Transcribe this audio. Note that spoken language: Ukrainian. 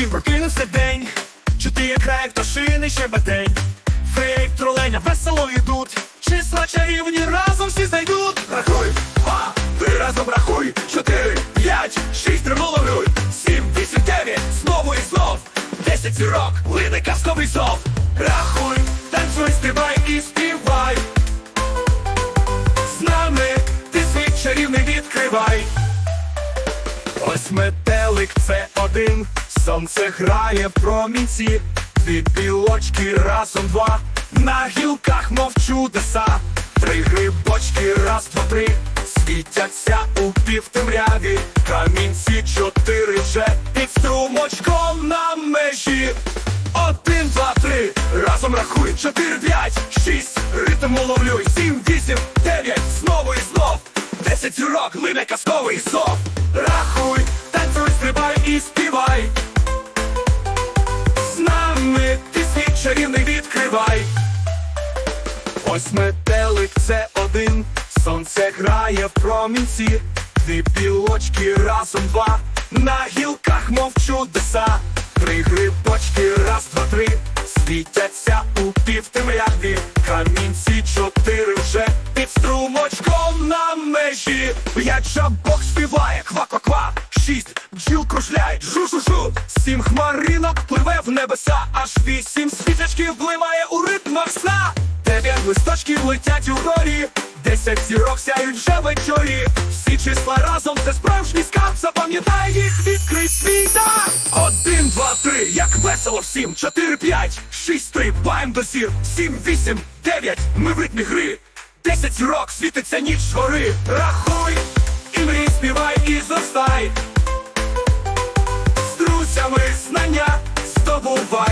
Він прокинувся день, чути як грає пташини щебетень. Фейк, троленя весело йдуть, числа чарівні разом всі знайдуть. Рахуй, два, ти разом рахуй, чотири, п'ять, шість, тримоловлюй, сім, вісім, дев'ять, знову і знов, десять зірок, лине казковий зов. Рахуй, танцюй, стрибай і співай. З нами ти світ чарівний відкривай. Ось метелик це один, сонце грає в промінці, дві білочки разом два, на гілках мов чудеса, три грибочки, раз, два, три, світяться у півтемряві, камінці чотири вже під струмочком на межі. Один, два, три, разом рахуй, чотири, п'ять, шість, ритм уловлюй, сім, вісім, дев'ять, знову і знов, зірок, лине казковий зов. Рахуй, танцюй, стрибай і співай. З нами ти світ чарівний відкривай. Ось метелик це один, сонце грає в промінці, дві білочки разом два, на гілках мов чудеса, три грибочки, раз, два, три, світяться на межі. П'ять жабок співає, ква-ква-ква, шість бджіл кружляють, жу-жу-жу, Сім хмаринок пливе в небеса, аж вісім світочків вливає у ритмах сна. Дев'ять листочків летять угорі, десять зірок сяють вже вечорі. Всі числа разом це справжній скарб, запам'ятай їх, відкрий свій дар. Один, два, три, як весело всім, чотири, п'ять, шість, три, стрибаєм до зір, сім, вісім, дев'ять, ми в ритмі гри. Десять рок світиться ніч гори. Рахуй, і мрій співай, і зростай. З друзями знання здобувай.